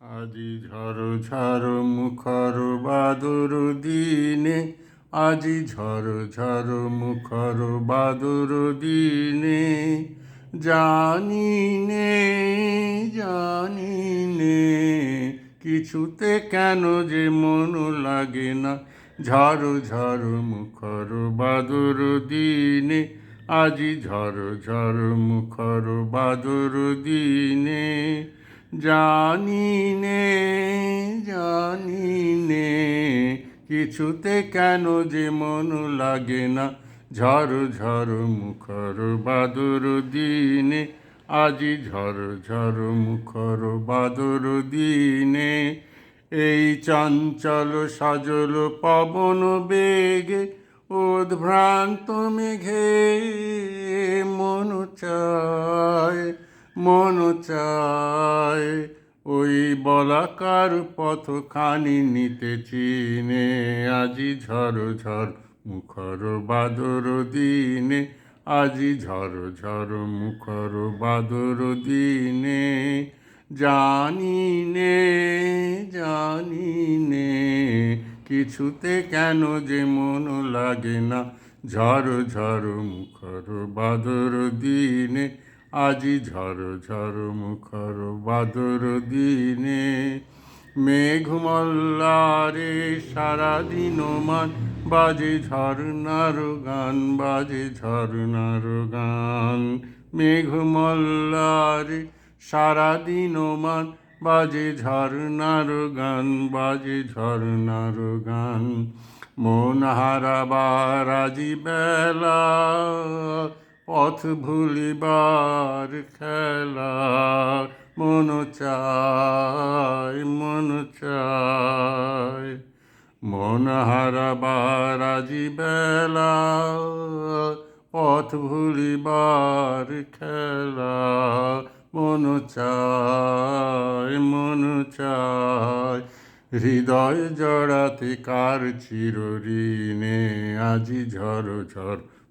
আজি ঝড় ঝড় মুখর বাদুর দিনে আজি ঝড় ঝড় মুখর বাদর দিনে জানি নে জানি নে কিছুতে কেন যে মন লাগে না। ঝড় ঝড় মুখর বাদুর দিনে আজি ঝড় ঝড় মুখর বাদুর দিনে জানি নে জানি নে কিছুতে কেন যে মন লাগে না? ঝড় ঝড় মুখর বাদর দিনে, আজি ঝড় ঝড় মুখর বাদর দিনে, এই চঞ্চল সজল পবন বেগে, উদ্ভ্রান্ত মেঘে মন চায়। মন চায়। ওই বলাকার পথখানি নিতে চিনে। আজি ঝড় ঝড় মুখর বাদর দিনে। আজি ঝড় ঝড় মুখর বাদর দিনে। জানি নে জানি নে, কিছুতে কেন যে মন লাগে না। ঝড় ঝড় মুখর বাদর দিনে। আজি ঝড় ঝড় মুখর বাদর দিনে মেঘমল্লারে সারাদিন মান বাজে ঝর্নার গান, বাজে ঝর্নার গান। মেঘমল্লারে সারাদিন মান বাজে ঝর্নার গান, বাজে ঝর্নার গান। মন হারাবার আজি বেলা পথ ভুলিবার খেলা মন চায় মন চায়। মন হারাবার আজি বেলা, পথ ভুলিবার খেলা মন চায় মন চায়। হৃদয় জড়াতে কার চিরঋণে আজি ঝড় ঝড়